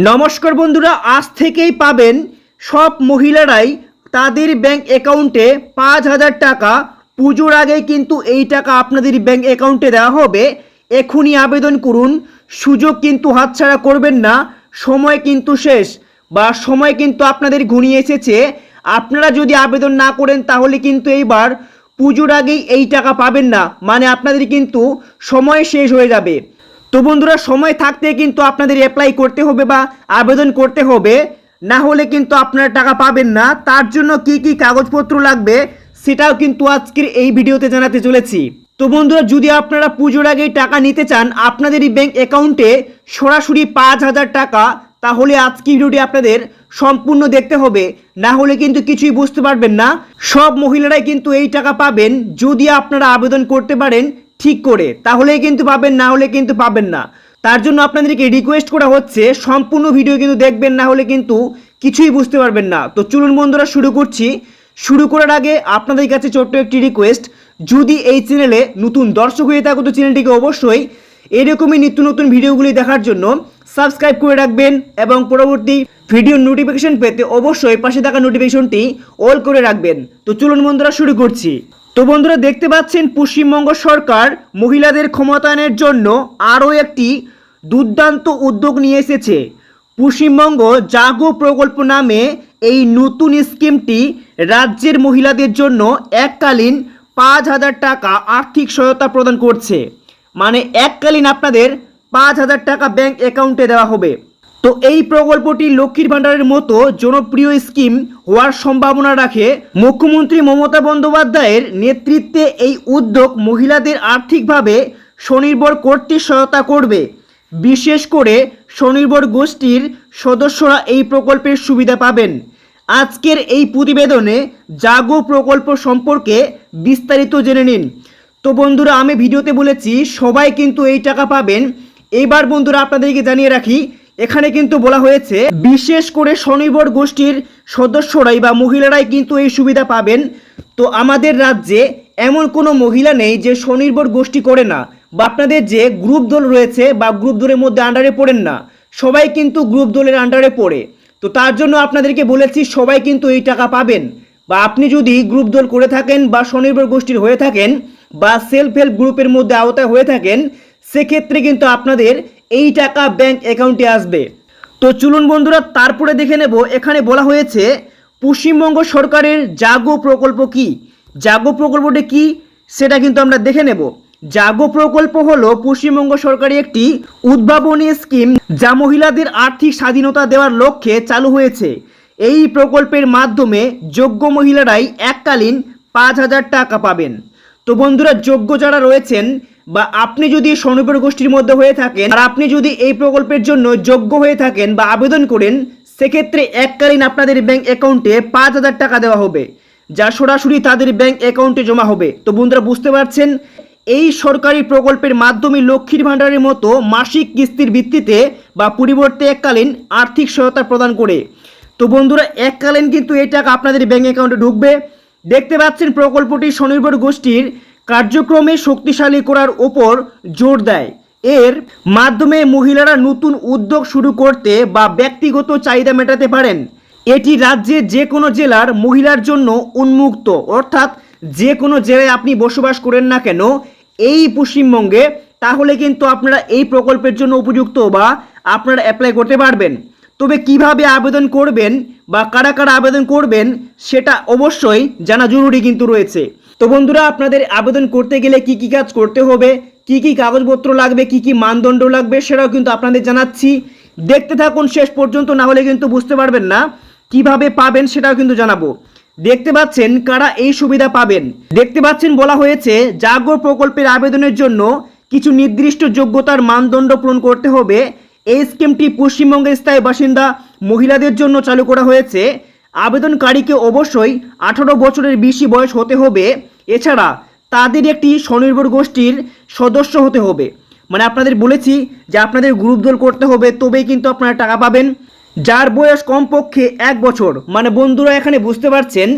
নমস্কার বন্ধুরা, আজ থেকেই পাবেন সব মহিলারাই তাদের ব্যাংক অ্যাকাউন্টে পাঁচ হাজার টাকা। পুজোর আগে কিন্তু এই টাকা আপনাদের ব্যাংক অ্যাকাউন্টে দেওয়া হবে। এখনই আবেদন করুন। সুযোগ কিন্তু হাতছাড়া করবেন না। সময় কিন্তু শেষ বা সময় কিন্তু আপনাদের ঘনিয়ে এসেছে। আপনারা যদি আবেদন না করেন তাহলে কিন্তু এইবার পুজোর আগেই এই টাকা পাবেন না। মানে আপনাদের কিন্তু সময় শেষ হয়ে যাবে। তো বন্ধুরা, সময় থাকতে কিন্তু আপনাদের অ্যাপ্লাই করতে হবে বা আবেদন করতে হবে। না হলে কিন্তু আপনারা টাকা পাবেন না। তার জন্য কি কি কাগজপত্র লাগবে সেটাও কিন্তু আজকের এই ভিডিওতে জানাতে চলেছি। তো বন্ধুরা, যদি আপনারা পুজোর আগেই টাকা নিতে চান আপনাদের এই ব্যাঙ্ক অ্যাকাউন্টে সরাসরি পাঁচ হাজার টাকা, তাহলে আজকে ভিডিওটি আপনাদের সম্পূর্ণ দেখতে হবে। না হলে কিন্তু কিছুই বুঝতে পারবেন না। সব মহিলারাই কিন্তু এই টাকা পাবেন। যদি আপনারা আবেদন করতে পারেন ঠিক করে, তাহলেই কিন্তু পাবেন, না হলে কিন্তু পাবেন না। তার জন্য আপনাদেরকে রিকোয়েস্ট করা হচ্ছে, সম্পূর্ণ ভিডিও কিন্তু দেখবেন, না হলে কিন্তু কিছুই বুঝতে পারবেন না। তো চলুন বন্ধুরা, শুরু করছি। শুরু করার আগে আপনাদের কাছে ছোট্ট একটি রিকোয়েস্ট যদি এই চ্যানেলে নতুন দর্শক হয়ে থাকো, তো চ্যানেলটিকে অবশ্যই এরকমই নিত্য নতুন ভিডিওগুলি দেখার জন্য সাবস্ক্রাইব করে রাখবেন এবং পরবর্তী ভিডিও নোটিফিকেশন পেতে অবশ্যই পাশে থাকা নোটিফিকেশনটি অল করে রাখবেন। তো চলুন বন্ধুরা, শুরু করছি। তো বন্ধুরা দেখতে পাচ্ছেন পশ্চিমবঙ্গ সরকার মহিলাদের ক্ষমতায়নের জন্য আরও একটি দুর্দান্ত উদ্যোগ নিয়ে এসেছে। পশ্চিমবঙ্গ জাগো প্রকল্প নামে এই নতুন স্কিমটি রাজ্যের মহিলাদের জন্য এককালীন পাঁচ হাজার টাকা আর্থিক সহায়তা প্রদান করছে। মানে এককালীন আপনাদের পাঁচ হাজার টাকা ব্যাংক অ্যাকাউন্টে দেওয়া হবে। তো এই প্রকল্পটি লক্ষ্মীর ভাণ্ডারের মতো জনপ্রিয় স্কিম হওয়ার সম্ভাবনা রাখে মুখ্যমন্ত্রী মমতা বন্দ্যোপাধ্যায়ের নেতৃত্বে এই উদ্যোগ মহিলাদের আর্থিকভাবে স্বনির্ভর করতে সহায়তা করবে। বিশেষ করে স্বনির্ভর গোষ্ঠীর সদস্যরা এই প্রকল্পের সুবিধা পাবেন। আজকের এই প্রতিবেদনে জাগো প্রকল্প সম্পর্কে বিস্তারিত জেনে নিন। তো বন্ধুরা, আমি ভিডিওতে বলেছি, সবাই কিন্তু এই টাকা পাবেন। এইবার বন্ধুরা, আপনাদেরকে জানিয়ে রাখি এখানে কিন্তু বলা হয়েছে, বিশেষ করে স্বনির্ভর গোষ্ঠীর সদস্যরাই বা মহিলারাই কিন্তু এই সুবিধা পাবেন। তো আমাদের রাজ্যে এমন কোনো মহিলা নেই যে স্বনির্ভর গোষ্ঠী করে না বা আপনাদের যে গ্রুপ দল রয়েছে বা গ্রুপ দলের মধ্যে আন্ডারে পড়েন না, সবাই কিন্তু গ্রুপ দলের আন্ডারে পড়ে। তো তার জন্য আপনাদেরকে বলেছি, সবাই কিন্তু এই টাকা পাবেন। বা আপনি যদি গ্রুপ দল করে থাকেন বা স্বনির্ভর গোষ্ঠীর হয়ে থাকেন বা সেলফ হেল্প গ্রুপের মধ্যে আওতায় হয়ে থাকেন, সেক্ষেত্রে কিন্তু আপনাদের এই টাকা ব্যাংক অ্যাকাউন্টে আসবে। তো চলুন বন্ধুরা, তারপরে দেখে নেব, এখানে বলা হয়েছে, পশ্চিমবঙ্গ সরকারের জাগো প্রকল্প কি? জাগো প্রকল্পটি কি? সেটা কিন্তু আমরা দেখে নেব। জাগো প্রকল্প হলো পশ্চিমবঙ্গ সরকারের একটি উদ্ভাবনী স্কিম যা মহিলাদের আর্থিক স্বাধীনতা দেওয়ার লক্ষ্যে চালু হয়েছে। এই প্রকল্পের মাধ্যমে যোগ্য মহিলারাই এককালীন পাঁচ হাজার টাকা পাবেন। তো বন্ধুরা, যোগ্য যারা রয়েছেন বা আপনি যদি স্বনির্ভর গোষ্ঠীর মধ্যে হয়ে থাকেন, আর আপনি যদি এই প্রকল্পের জন্য যোগ্য হয়ে থাকেন বা আবেদন করেন, সেক্ষেত্রে এককালীন আপনাদের ব্যাংক অ্যাকাউন্টে পাঁচ হাজার টাকা দেওয়া হবে, যা সরাসরি তাদের ব্যাংক অ্যাকাউন্টে জমা হবে। তো বন্ধুরা, বুঝতে পারছেন? এই সরকারি প্রকল্পের মাধ্যমে লক্ষ্মীর ভাণ্ডারের মতো মাসিক কিস্তির ভিত্তিতে বা পরিবর্তে এককালীন আর্থিক সহায়তা প্রদান করে। তো বন্ধুরা, এককালীন কিন্তু এই টাকা আপনাদের ব্যাংক অ্যাকাউন্টে ঢুকবে। দেখতে পাচ্ছেন প্রকল্পটি স্বনির্ভর গোষ্ঠীর কার্যক্রমে শক্তিশালী করার ওপর জোর দেয়। এর মাধ্যমে মহিলারা নতুন উদ্যোগ শুরু করতে বা ব্যক্তিগত চাহিদা মেটাতে পারেন। এটি রাজ্যের যে কোনো জেলার মহিলার জন্য উন্মুক্ত। অর্থাৎ যে কোনো জেলায় আপনি বসবাস করেন না কেন, এই পশ্চিমবঙ্গে, তাহলে কিন্তু আপনারা এই প্রকল্পের জন্য উপযুক্ত বা আপনারা অ্যাপ্লাই করতে পারবেন। তবে কীভাবে আবেদন করবেন বা কারা কারা আবেদন করবেন, সেটা অবশ্যই জানা জরুরি কিন্তু রয়েছে। তো বন্ধুরা, আপনাদের আবেদন করতে গেলে কি কি কাজ করতে হবে, কি কি কাগজপত্র লাগবে, কি কি মানদণ্ড লাগবে, সেটাও কিন্তু আপনাদের জানাচ্ছি। দেখতে থাকুন শেষ পর্যন্ত, না হলে কিন্তু বুঝতে পারবেন না কীভাবে পাবেন, সেটাও কিন্তু জানাব। দেখতে পাচ্ছেন কারা এই সুবিধা পাবেন। দেখতে পাচ্ছেন বলা হয়েছে জাগর প্রকল্পের আবেদনের জন্য কিছু নির্দিষ্ট যোগ্যতার মানদণ্ড পূরণ করতে হবে। এই স্কিমটি পশ্চিমবঙ্গের স্থায়ী বাসিন্দা মহিলাদের জন্য চালু করা হয়েছে। আবেদনকারীকে অবশ্যই আঠারো বছরের বেশি বয়স হতে হবে। এছাড়া তাদের একটি স্বনির্ভর গোষ্ঠীর সদস্য হতে হবে। মানে আপনাদের বলেছি যে আপনাদের গ্রুপ দল করতে হবে, তবেই কিন্তু আপনারা টাকা পাবেন। যার বয়স কমপক্ষে এক বছর। মানে বন্ধুরা, এখানে বুঝতে পারছেন,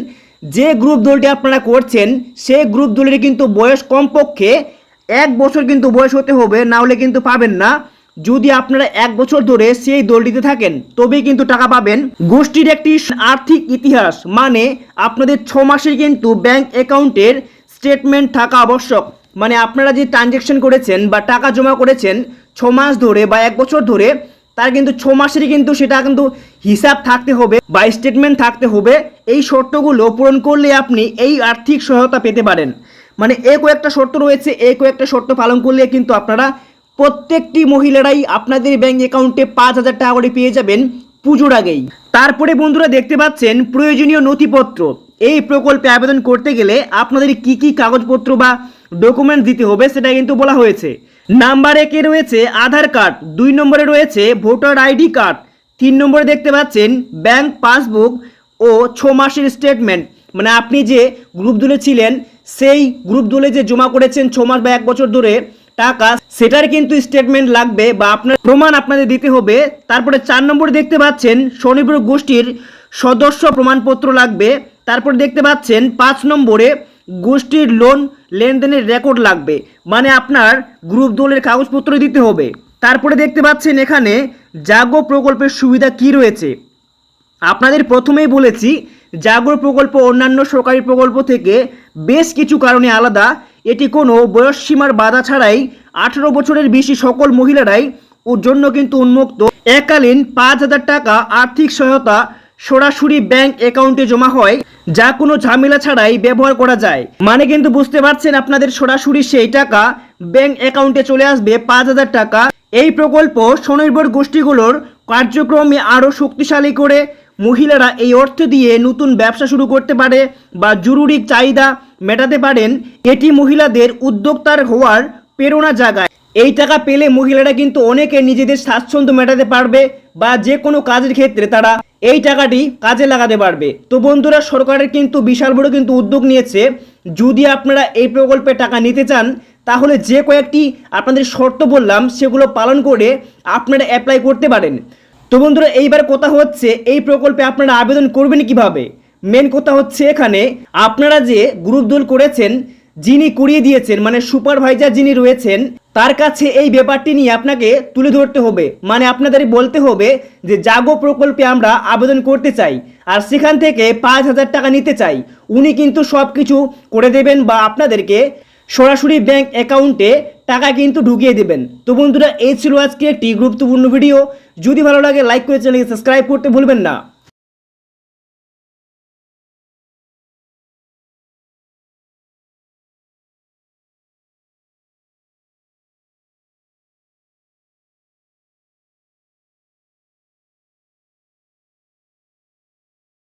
যে গ্রুপ দলটি আপনারা করছেন, সেই গ্রুপ দলের কিন্তু বয়স কমপক্ষে এক বছর কিন্তু বয়স হতে হবে, না হলে কিন্তু পাবেন না। যদি আপনারা এক বছর ধরে সেই দলটিতে থাকেন, তবেই কিন্তু টাকা পাবেন। গোষ্ঠীর একটি আর্থিক ইতিহাস মানে আপনাদের ছ মাসে কিন্তু ব্যাংক অ্যাকাউন্টের স্টেটমেন্ট থাকা আবশ্যক। মানে আপনারা যে ট্রানজ্যাকশন করেছেন বা টাকা জমা করেছেন ছ মাস ধরে বা এক বছর ধরে, তার কিন্তু ছ মাসেরই কিন্তু সেটা কিন্তু হিসাব থাকতে হবে বা স্টেটমেন্ট থাকতে হবে। এই শর্তগুলো পূরণ করলে আপনি এই আর্থিক সহায়তা পেতে পারেন। মানে এ কয়েকটা শর্ত রয়েছে, এ কয়েকটা শর্ত পালন করলে কিন্তু আপনারা প্রত্যেকটি মহিলারাই আপনাদের ব্যাঙ্ক অ্যাকাউন্টে পাঁচ হাজার টাকা করে পেয়ে যাবেন পুজোর আগেই। তারপরে বন্ধুরা দেখতে পাচ্ছেন প্রয়োজনীয় নথিপত্র। এই প্রকল্পে আবেদন করতে গেলে আপনাদের কি কি কাগজপত্র বা ডকুমেন্ট দিতে হবে সেটা কিন্তু বলা হয়েছে। নাম্বার একে রয়েছে আধার কার্ড দুই নম্বরে রয়েছে ভোটার আইডি কার্ড তিন নম্বরে দেখতে পাচ্ছেন ব্যাংক পাসবুক ও ছ মাসের স্টেটমেন্ট মানে আপনি যে গ্রুপ দলে ছিলেন, সেই গ্রুপ দলে যে জমা করেছেন ছ মাস বা এক বছর ধরে টাকা, সেটার কিন্তু স্টেটমেন্ট লাগবে বা আপনার প্রমাণ আপনাদের দিতে হবে। তারপরে চার নম্বরে দেখতে পাচ্ছেন স্বনির্ভর গোষ্ঠীর সদস্য প্রমাণপত্র লাগবে। তারপর দেখতে পাচ্ছেন পাঁচ নম্বরে গোষ্ঠীর লোন লেনদেনের রেকর্ড লাগবে। মানে আপনার গ্রুপ দলের কাগজপত্র দিতে হবে। তারপরে দেখতে পাচ্ছেন এখানে জাগো প্রকল্পের সুবিধা কি রয়েছে? আপনাদের প্রথমেই বলেছি জাগর প্রকল্প অন্যান্য সরকারি প্রকল্প থেকে বেশ কিছু কারণে আলাদা। এটি কোনো বয়সসীমার বাধা ছাড়াই আঠারো বছরের বেশি সকল মহিলারাই ওর জন্য কিন্তু উন্মুক্ত। এককালীন পাঁচ হাজার টাকা আর্থিক সহায়তা সরাসরি ব্যাংক অ্যাকাউন্টে জমা হয়, যা কোনো ঝামেলা ছাড়াই ব্যবহার করা যায়। মানে কিন্তু বুঝতে পারছেন আপনাদের সরাসরি সেই টাকা ব্যাংক অ্যাকাউন্টে চলে আসবে পাঁচ হাজার টাকা। এই প্রকল্প স্বনির্ভর গোষ্ঠীগুলোর কার্যক্রমে আরও শক্তিশালী করে মহিলারা এই অর্থ দিয়ে নতুন ব্যবসা শুরু করতে পারে বা জরুরি চাহিদা মেটাতে পারেন এটি মহিলাদের উদ্যোক্তার হওয়ার প্রেরণা জাগায়। এই টাকা পেলে মহিলারা কিন্তু অনেকে নিজেদের স্বাচ্ছন্দ্য মেটাতে পারবে বা যে কোনো কাজের ক্ষেত্রে তারা এই টাকাটি কাজে লাগাতে পারবে। তো বন্ধুরা, সরকারের কিন্তু বিশাল বড় কিন্তু উদ্যোগ নিয়েছে। যদি আপনারা এই প্রকল্পে টাকা নিতে চান, তাহলে যে কয়েকটি আপনাদের শর্ত বললাম, সেগুলো পালন করে আপনারা অ্যাপ্লাই করতে পারেন। তো বন্ধুরা, এইবার কথা হচ্ছে, এই প্রকল্পে আপনারা আবেদন করবেন কীভাবে? মেন কথা হচ্ছে এখানে, আপনারা যে গ্রুপ দল করেছেন, যিনি করিয়ে দিয়েছেন মানে সুপারভাইজার যিনি রয়েছেন, তার কাছে এই ব্যাপারটি নিয়ে আপনাকে তুলে ধরতে হবে। মানে আপনাদের বলতে হবে যে জাগো প্রকল্পে আমরা আবেদন করতে চাই, আর সেখান থেকে পাঁচ হাজার টাকা নিতে চাই। উনি কিন্তু সব কিছু করে দেবেন বা আপনাদেরকে সরাসরি ব্যাংক অ্যাকাউন্টে টাকা কিন্তু ঢুকিয়ে দেবেন। তো বন্ধুরা, এই ছিল আজকে একটি গুরুত্বপূর্ণ ভিডিও যদি ভালো লাগে লাইক করে চ্যানেলকে সাবস্ক্রাইব করতে ভুলবেন না।